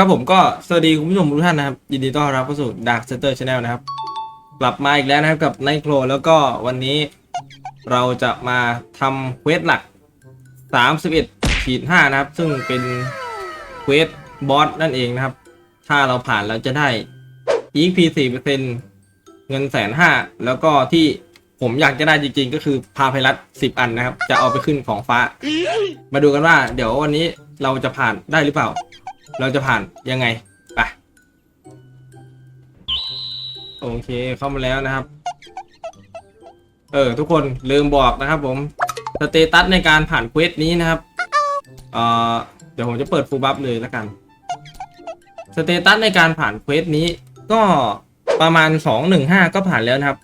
ครับผมก็สวัสดีคุณผู้ชมทุกท่านนะครับ ยินดีต้อนรับเข้าสู่ Dark Center Channel นะครับ กลับมาอีกแล้วนะครับกับ n i g h t c l o แล้วก็วันนี้เราจะมาทำเควสหลัก 31ขีด5นะครับ ซึ่งเป็นเควสบอสนั่นเองนะครับ ถ้าเราผ่านเราจะได้ EP 4%เงินแสนห้าแล้วก็ที่ผมอยากจะได้จริงๆ ก็คือพาไพรัส10 อันนะครับ จะเอาไปขึ้นของฟ้า มาดูกันว่า เดี๋ยววันนี้เราจะผ่านได้หรือเปล่า เราจะผ่านยังไงไปโอเคเข้ามาแล้วนะครับ เออ ทุกคนลืมบอกนะครับผมสเตตัสในการผ่านเควสนี้นะครับเอ่อเดี๋ยวผมจะเปิดฟูลบัฟเลยแล้วกันสเตตัสในการผ่านเควสนี้ก็ประมาณ 215 ก็ผ่านแล้วนะครับ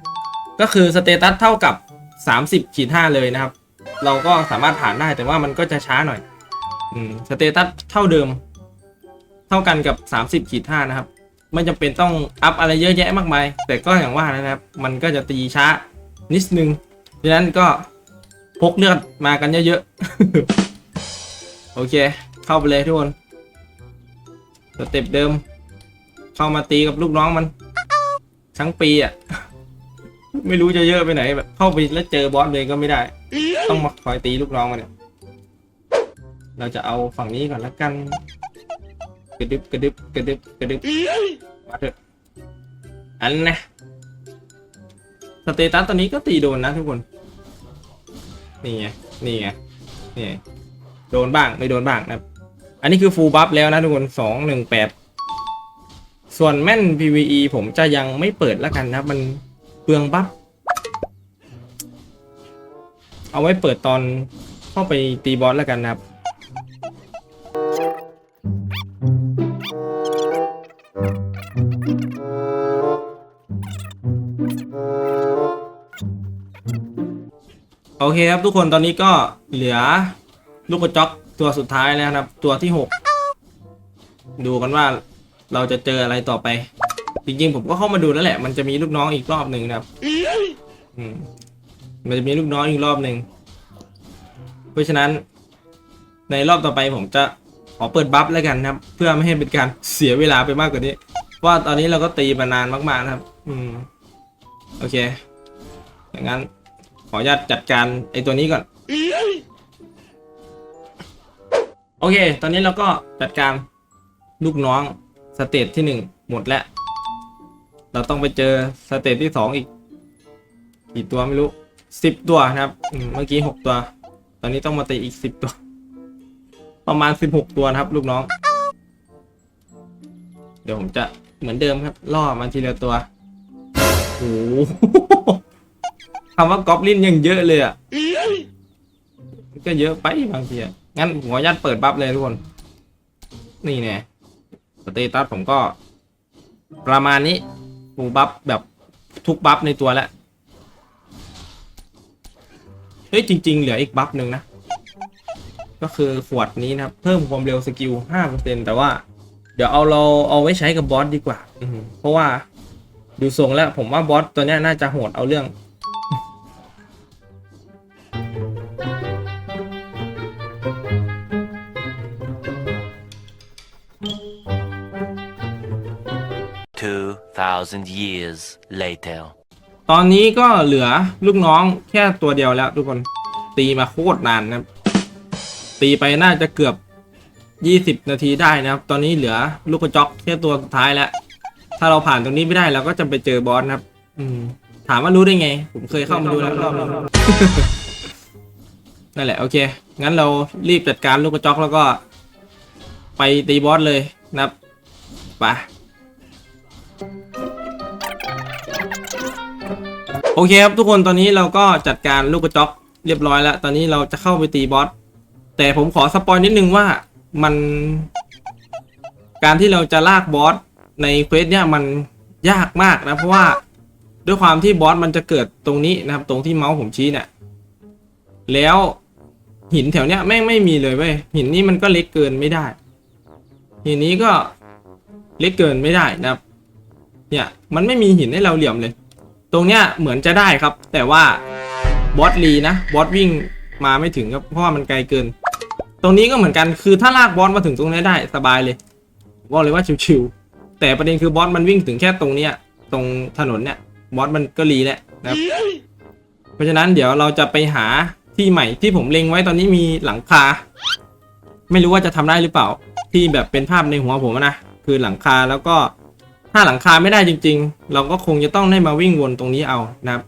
ก็คือสเตตัสเท่ากับ 30ขีด5เลยนะครับ เราก็สามารถผ่านได้แต่ว่ามันก็จะช้าหน่อย อืมสเตตัสเท่าเดิม ท่ากันกับ 30ขีด5นะครับ ไม่จำเป็นต้องอัพอะไรเยอะแยะมากมาย แต่ก็อย่างว่านะครับ มันก็จะตีช้านิดนึงดังนั้นก็พกเลือดมากันเยอะๆ โอเค เข้าไปเลยทุกคนสเต็ปเดิม เข้ามาตีกับลูกน้องมันทั้งปีอะ ไม่รู้จะเยอะไปไหนแบบเข้าไปแล้วเจอบอสเลยก็ไม่ได้ ต้องมาคอยตีลูกน้องมันเนี่ย เราจะเอาฝั่งนี้ก่อนละกัน กระดึบกระดึบกระดึบกระดึบมาเถอะอันนะสเตตัสตอนนี้ก็ตีโดนนะทุกคนนี่ไงนี่ไงนี่โดนบ้างไม่โดนบ้างนะอันนี้คือฟูลบัฟแล้วนะทุกคนสองหนึ่งแปดส่วนแม่น PVE ผมจะยังไม่เปิดแล้วกันนะ มันเปลืองบัฟเอาไว้เปิดตอนเข้าไปตีบอสแล้วกันนะครับ โอเคครับทุกคนตอนนี้ก็เหลือลูกกระจอกตัวสุดท้ายแล้วนะครับ ตัวที่หกดูกันว่าเราจะเจออะไรต่อไป จริงๆ ผมก็เข้ามาดูแล้วแหละ มันจะมีลูกน้องอีกรอบหนึ่งนะครับอืมมันจะมีลูกน้องอีกรอบหนึ่งเพราะฉะนั้น ในรอบต่อไปผมจะขอเปิดบัฟแล้วกันนะครับ เพื่อไม่ให้เป็นการเสียเวลาไปมากกว่านี้เพราะว่าตอนนี้เราก็ตีมานานมากๆนะครับ อืม โอเคอย่างนั้น ออนุญาตจัดการไอตัวนี้ก่อน โอเค ตอนนี้เราก็จัดการลูกน้องสเตจที่หนึ่งหมดแล้ว เราต้องไปเจอสเตจที่สองอีกกี่ตัวไม่รู้สิบตัวนะครับ เมื่อกี้หกตัว ตอนนี้ต้องมาตีอีกสิบตัว ประมาณสิบหกตัวนะครับ ลูกน้อง เดี๋ยวผมจะเหมือนเดิมครับ ล่อมันทีละตัวโอ้โห คำว่ากอบลินยังเยอะเลยอะก็เยอะไปบางทีอะงั้นผมขออนุญาตเปิดบัฟเลยทุกคน นี่แน่สเตตัสผมก็ ประมาณนี้ฟูบัฟแบบทุกบัฟในตัวแล้วเฮ้ยจริง ๆ เหลืออีกบัฟหนึ่งนะ ก็คือขวดนี้นะครับ เพิ่มความเร็วสกิล5%แต่ว่า เดี๋ยวเอาเราเอาไว้ใช้กับบอสดีกว่าอือหือเพราะว่า ดูทรงแล้วผมว่าบอสตัวเนี้ยน่าจะโหดเอาเรื่อง 2,000 years later. ตอนนี้ก็เหลือลูกน้องแค่ตัวเดียวแล้วทุกคนตีมาโคตรนานนะครับ ตีไปน่าจะเกือบ 20 นาทีได้นะครับ ตอนนี้เหลือลูกกระจอกแค่ตัวสุดท้ายแล้ว ถ้าเราผ่านตรงนี้ไม่ได้เราก็จะไปเจอบอสนะครับ อืม ถามว่ารู้ได้ไง ผมเคยเข้ามาดูแล้วรอบนึงนั่นแหละโอเค งั้นเรารีบจัดการลูกกระจอกแล้วก็ ไปตีบอสเลยนะครับไป โอเคครับทุกคนตอนนี้เราก็จัดการลูกกระจอกเรียบร้อยแล้ว ตอนนี้เราจะเข้าไปตีบอสแต่ผมขอสปอยนิดนึงว่ามัน การที่เราจะลากบอสในเควสเนี่ยมันยากมากนะ เพราะว่าด้วยความที่บอสมันจะเกิดตรงนี้นะครับ ตรงที่เมาส์ผมชี้เนี่ยแล้วหินแถวเนี้ยแม่งไม่มีเลยเว้ยหินนี้มันก็เล็กเกินไม่ได้ หินนี้ก็เล็กเกินไม่ได้นะครับ เนี่ยมันไม่มีหินให้เราเหลี่ยมเลย ตรงเนี้ยเหมือนจะได้ครับ แต่ว่าบอสลีนะบอสวิ่งมาไม่ถึงครับเพราะว่ามันไกลเกิน ตรงนี้ก็เหมือนกันคือถ้าลากบอสมาถึงตรงนี้ได้สบายเลยบอกเลยว่าชิวๆแต่ประเด็นคือบอสมันวิ่งถึงแค่ตรงเนี้ยตรงถนนเนี่ยบอสมันก็รีแหล้วนะครับ เพราะฉะนั้นเดี๋ยวเราจะไปหาที่ใหม่ที่ผมเล็งไว้ตอนนี้มีหลังคา ไม่รู้ว่าจะทำได้หรือเปล่า ที่แบบเป็นภาพในหัวผมนะคือหลังคาแล้วก็ ถ้าหลังคาไม่ได้จริง ๆ เราก็คงจะต้องได้มาวิ่งวนตรงนี้เอานะครับ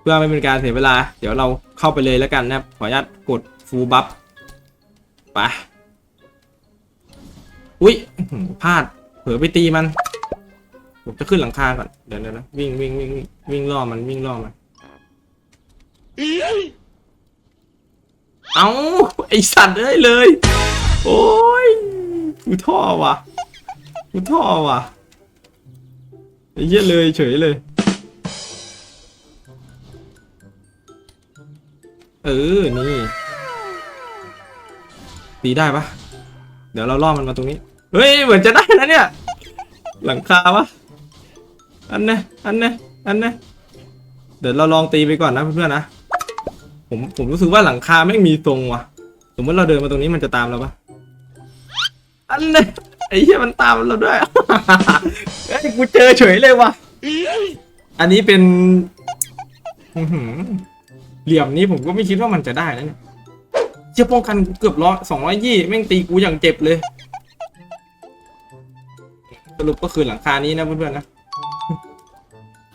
เพื่อไม่เป็นการเสียเวลา เดี๋ยวเราเข้าไปเลยแล้วกันนะครับ ขออนุญาตกดฟูลบัฟไปอุ้ยพลาด เผลอไปตีมัน ผมจะขึ้นหลังคาก่อน เดี๋ยวนะวิ่งวิ่งวิ่งวิ่งวิ่งล่อมันวิ่งล่อมัน เอาไอสัตว์ได้ยเลย โอ้ยกูท่อว่ะกูท่อว่ะ เหี้ยเลยเฉยเลย เออ นี่ ตีได้ปะเดี๋ยวเราล่อมันมาตรงนี้ เฮ้ย เหมือนจะได้นะเนี่ย หลังคาปะอันเนี้ยอันเนี้ยอันเนี้ยเดี๋ยวเราลองตีไปก่อนนะเพื่อนๆนะ ผม ผมรู้สึกว่าหลังคาไม่มีทรงว่ะ สมมติเราเดินมาตรงนี้มันจะตามเราปะอันเนี้ย ไอ้เหี้ยมันตามเราด้วย เฮ้ยกูเจอเฉยเลยว่ะ อันนี้เป็นอื้อหือเหลี่ยมนี้ผมก็ไม่คิดว่ามันจะได้นะเนี่ยเชี่ยป้องกันเกือบร้อยสองร้อยยี่แม่งตีกูอย่างเจ็บเลย สรุปก็คือหลังคานี้นะเพื่อนๆนะ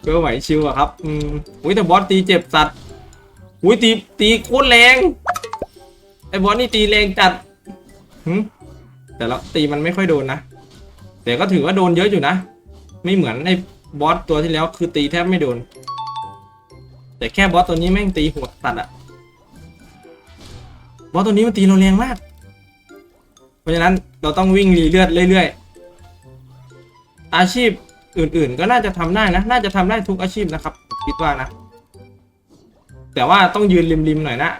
ก็ไหวชิวอะครับ อืมอุ้ยแต่บอสตีเจ็บสัตว์อุ้ยตีตีโคตรแรง ไอ้บอสนี่ตีแรงจัดหึ แต่ละตีมันไม่ค่อยโดนนะ แต่ก็ถือว่าโดนเยอะอยู่นะ ไม่เหมือนไอ้บอสตัวที่แล้วคือตีแทบไม่โดน แต่แค่บอสตัวนี้แม่งตีหัวตัดอะบอสตัวนี้มันตีเราแรงมาก เพราะฉะนั้นเราต้องวิ่งรีเลือดเรื่อยๆ อาชีพอื่นๆ ก็น่าจะทำได้นะ น่าจะทำได้ทุกอาชีพนะครับคิดว่านะ แต่ว่าต้องยืนริมๆหน่อยนะ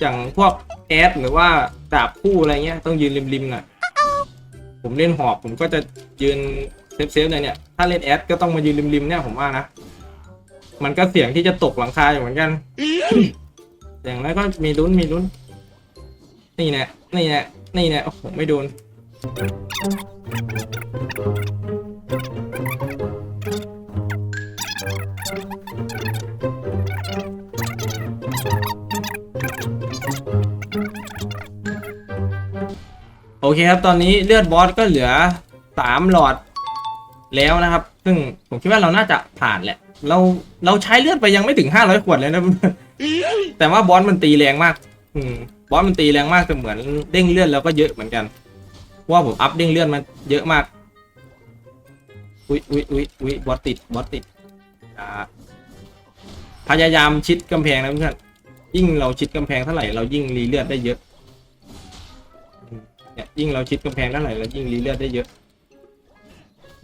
อย่างพวกแอดหรือว่าดาบคู่อะไรเงี้ยต้องยืนริมๆหน่อย ผมเล่นหอบผมก็จะยืนเซฟๆหน่ยเนี่ย ถ้าเล่นแอดก็ต้องมายืนริมๆเนี่ยผมว่านะ มันก็เสี่ยงที่จะตกหลังคาอยู่เหมือนกัน อย่างไรก็มีลุ้นมีลุ้น นี่แน่นี่แน่นี่แน่โอ้โหไม่โดน เคครับตอนนี้เลือดบอสก็เหลือสามหลอดแล้วนะครับ ซึ่งผมคิดว่าเราน่าจะผ่านแหละ เราเราใช้เลือดไปยังไม่ถึงห้าร้อยขวดเลยนะแต่ว่าบอสมันตีแรงมาก อืมบอสมันตีแรงมากแต่เหมือนเด้งเลือดเราก็เยอะเหมือนกันเพราะว่าผมอัพเด้งเลือดมันเยอะมาก อุ้ยอุ้ยอุ้ยอุ้ยบอสติดบอสติดอ่าพยายามชิดกำแพงนะเพื่อนยิ่งเราชิดกำแพงเท่าไหร่เรายิ่งรีเลือดได้เยอะ ยยิ่งเราชิดกำแพงเท่าไหร่เรายิ่งรีเลือดได้เยอะ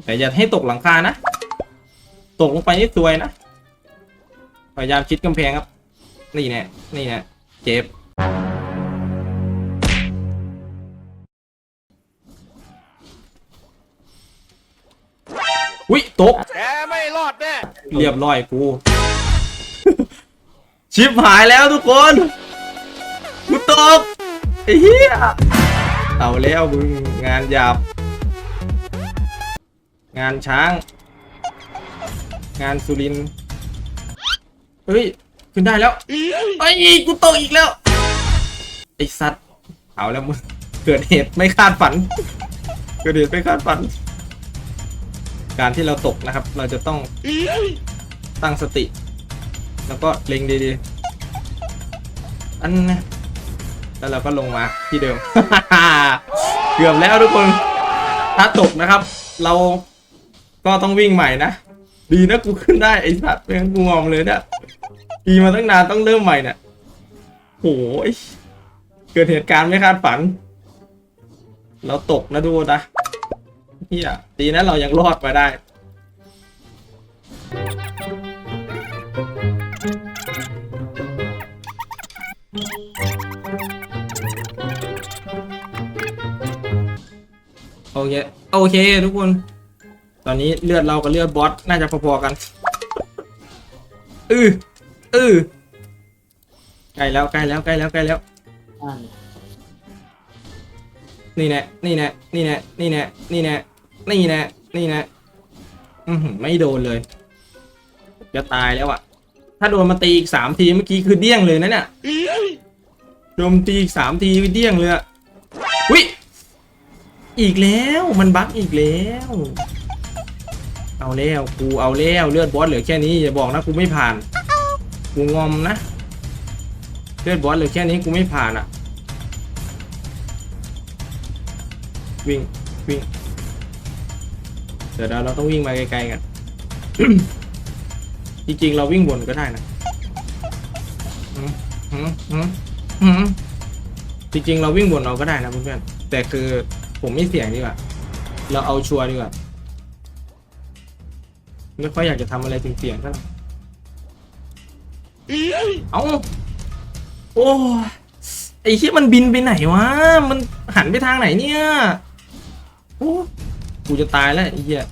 แต่อย่าให้ตกหลังคานะ ตกลงไปนี่ซวยนะ พยายามชิดกำแพงครับ นี่แน่นี่แน่เจ็บอุ้ยตกแกไม่รอดแน่ เรียบร้อยกู ชิปหายแล้วทุกคน กูตกไอ้เหี้ย เอาแล้วมึงงานหยาบ งานช้าง งานสุรินเฮ้ย ขึ้นได้แล้วไอ้กูตกอีกแล้ว ไอ้สัตว์ เอาแล้วมึง เกิดเหตุไม่คาดฝัน เกิดเหตุไม่คาดฝัน การที่เราตกนะครับ เราจะต้องตั้งสติ แล้วก็เล็งดีๆ อันนะ แล้วเราก็ลงมาที่เดิม เกือบแล้วทุกคน ถ้าตกนะครับ เราก็ต้องวิ่งใหม่นะ ดีนะกูขึ้นได้ไอ้สัตว์เป็นกูงอมเลยเนี่ยดีมาตั้งนานต้องเริ่มใหม่เนี่ยโหยเกิดเหตุการณ์ไม่คาดฝัน เราตกนะดูนะเฮียดีนะเรายังรอดมาได้ เคโอเคทุกคน ตอนนี้เลือดเรากับเลือดบอสน่าจะพอๆกันอืออือใกล้แล้วใกล้แล้วใกล้แล้วใกล้แล้ว นี่แน่นี่แน่นี่แน่นี่แน่นี่แน่นี่แน่นี่แน่อือหือไม่โดนเลย จะตายแล้วอะถ้าโดนมาตีอีกสามทีเมื่อกี้คือเดี้ยงเลยนะเนี่ยโดนตีอีกสามทีเดี้ยงเลยอะ อีกแล้วมันบั๊กอีกแล้ว เอาแล้วกูเอาแล้วเลือดบอสเหลือแค่นี้อย่าบอกนะกูไม่ผ่าน กูงอมนะ เลือดบอสเหลือแค่นี้กูไม่ผ่านอะวิ่งวิ่งเดี๋ยวเราต้องวิ่งมาไกลๆกันจริงๆเราวิ่งวนก็ได้นะหืมหืมหืมหืมจริงๆเราวิ่งวนเราก็ได้นะเพื่อนๆแต่คือ ผมไม่เสี่ยงดีกว่า เราเอาชัวร์ดีกว่า ไม่ค่อยอยากจะทำอะไรเสี่ยงๆเท่าไหร่เอาโอ้ยไอ้ที่มันบินไปไหนวะ มันหันไปทางไหนเนี่ย โอ้กูจะตายแล้วไอ้เหี้ย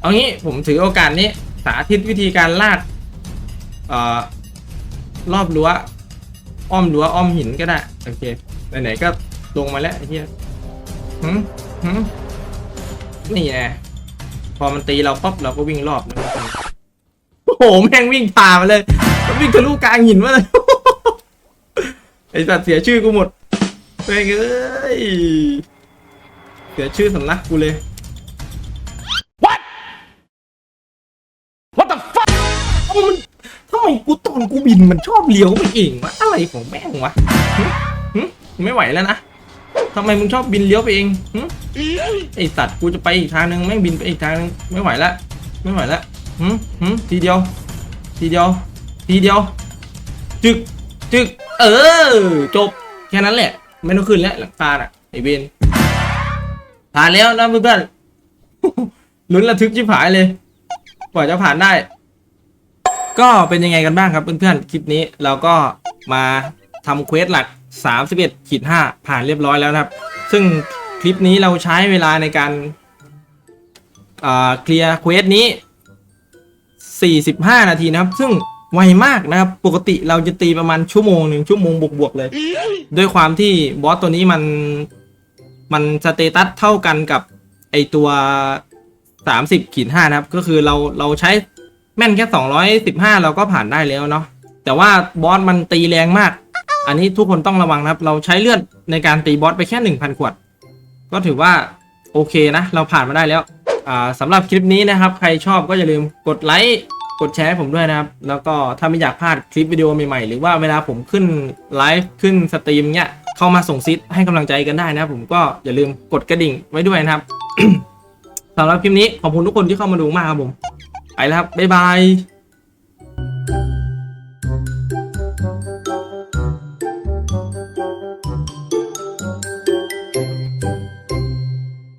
เอางี้ผมถือโอกาสนี้ สาธิตวิธีการลากเอ่อรอบรั้ว อ้อมรั้วอ้อมหินก็ได้ โอเค ไหนๆก็ลงมาแล้วไอ้เหี้ย หืมหืมนี่ไงพอมันตีเราปั๊บเราก็วิ่งรอบนะโอ้โหแม่งวิ่งผ่ามาเลยมันวิ่งทะลุกลางหินมาเลยไอสัตว์เสียชื่อกูหมดแม่งเอ้ยเสียชื่อสำนักกูเลย What What the fuck มันทำไมกูตอนกูบินมันชอบเลี้ยวไปเองวะอะไรของแม่งวะหึหึไม่ไหวแล้วนะ ทำไมมึงชอบบินเลี้ยวไปเองหึไอสัตว์กูจะไปอีกทางนึงแม่งบินไปอีกทางนึงไม่ไหวละไม่ไหวละหืมหืมทีเดียว ทีเดียว ทีเดียว จึกจึกเออ จบแค่นั้นแหละ ไม่ต้องขึ้นแล้วหลังคาน่ะไอเบนผ่านแล้วนะเพื่อนๆลุ้นระทึกชิบหายเลยกว่าจะผ่านได้ ก็เป็นยังไงกันบ้างครับเพื่อนๆคลิปนี้เราก็มาทำเควสหลัก 31ขีด5ผ่านเรียบร้อยแล้วนะครับ ซึ่งคลิปนี้เราใช้เวลาในการเคลียร์เควสนี้ 45 นาทีนะครับ ซึ่งไวมากนะครับ ปกติเราจะตีประมาณชั่วโมงหนึ่งชั่วโมงบวกๆเลย ด้วยความที่บอสตัวนี้มัน มันสเตตัสเท่ากันกับไอตัว 30ขีด5นะครับ ก็คือเราเราใช้แม่นแค่ 215 เราก็ผ่านได้แล้วเนาะแต่ว่าบอสมันตีแรงมาก อันนี้ทุกคนต้องระวังนะครับ เราใช้เลือดในการตีบอสไปแค่ 1,000 ขวด ก็ถือว่าโอเคนะ เราผ่านมาได้แล้วสำหรับคลิปนี้นะครับ ใครชอบก็อย่าลืมกดไลค์กดแชร์ผมด้วยนะครับ แล้วก็ถ้าไม่อยากพลาดคลิปวิดีโอใหม่ๆ หรือว่าเวลาผมขึ้นไลฟ์ขึ้นสตรีมเนี้ยเข้ามาส่งซิทให้กำลังใจกันได้นะครับ ผมก็อย่าลืมกดกระดิ่งไว้ด้วยนะครับสำหรับคลิปนี้ขอบคุณทุกคนที่เข้ามาดูมากครับผมไปแล้วครับบ๊ายบาย